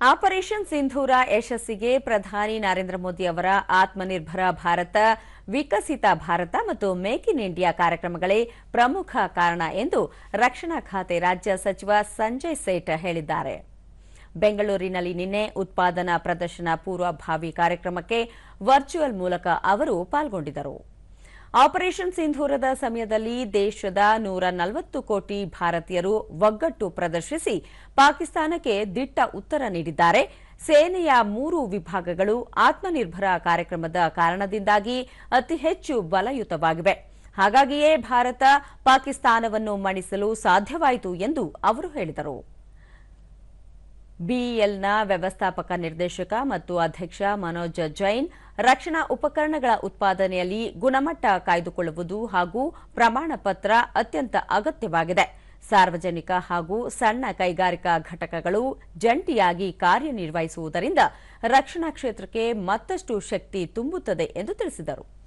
Operation ಸಿಂಧೂರ ಯಶಸ್ಸಿಗೆ ಪ್ರಧಾನಿ ನರೇಂದ್ರ ಮೋದಿ ಅವರ ಆತ್ಮನಿರ್ಭರ ಭಾರತ, ವಿಕಸಿತ ಭಾರತ ಮತ್ತು ಮೇಕ್ ಇನ್ ಇಂಡಿಯಾ ಕಾರ್ಯಕ್ರಮಗಳೇ ಪ್ರಮುಖ ಕಾರಣ ಎಂದು ರಕ್ಷಣಾ ಖಾತೆ ರಾಜ್ಯ ಸಚಿವ ಸಂಜಯ್ ಸೇಠ್ ಹೇಳಿದ್ದಾರೆ. ಬೆಂಗಳೂರಿನಲ್ಲಿ ನಿನ್ನೆ ಉತ್ಪಾದನಾ ಪ್ರದರ್ಶನ ಪೂರ್ವಭಾವಿ ಕಾರ್ಯಕ್ರಮಕ್ಕೆ ವರ್ಚುವಲ್ ಮೂಲಕ ಅವರು ಪಾಲ್ಗೊಂಡಿದ್ದರು. ಆಪರೇಷನ್ ಸಿಂಧೂರದ ಸಮಯದಲ್ಲಿ ದೇಶದ ನೂರ ನಲವತ್ತು ಕೋಟಿ ಭಾರತೀಯರು ಒಗ್ಗಟ್ಟು ಪ್ರದರ್ಶಿಸಿ ಪಾಕಿಸ್ತಾನಕ್ಕೆ ದಿಟ್ಟ ಉತ್ತರ ನೀಡಿದ್ದಾರೆ. ಸೇನೆಯ ಮೂರು ವಿಭಾಗಗಳು ಆತ್ಮನಿರ್ಭರ ಕಾರ್ಯಕ್ರಮದ ಕಾರಣದಿಂದಾಗಿ ಅತಿ ಹೆಚ್ಚು ಬಲಯುತವಾಗಿವೆ. ಹಾಗಾಗಿಯೇ ಭಾರತ ಪಾಕಿಸ್ತಾನವನ್ನು ಮಣಿಸಲು ಸಾಧ್ಯವಾಯಿತು ಎಂದು ಅವರು ಹೇಳಿದರು. ಬಿಇಎಲ್ನ ವ್ಯವಸ್ಥಾಪಕ ನಿರ್ದೇಶಕ ಮತ್ತು ಅಧ್ಯಕ್ಷ ಮನೋಜ್ ಜೈನ್ ರಕ್ಷಣಾ ಉಪಕರಣಗಳ ಉತ್ಪಾದನೆಯಲ್ಲಿ ಗುಣಮಟ್ಟ ಕಾಯ್ದುಕೊಳ್ಳುವುದು ಹಾಗೂ ಪ್ರಮಾಣ ಪತ್ರ ಅತ್ಯಂತ ಅಗತ್ಯವಾಗಿದೆ. ಸಾರ್ವಜನಿಕ ಹಾಗೂ ಸಣ್ಣ ಕೈಗಾರಿಕಾ ಘಟಕಗಳು ಜಂಟಿಯಾಗಿ ಕಾರ್ಯನಿರ್ವಹಿಸುವುದರಿಂದ ರಕ್ಷಣಾ ಕ್ಷೇತ್ರಕ್ಕೆ ಮತ್ತಷ್ಟು ಶಕ್ತಿ ತುಂಬುತ್ತದೆ ಎಂದು ತಿಳಿಸಿದರು.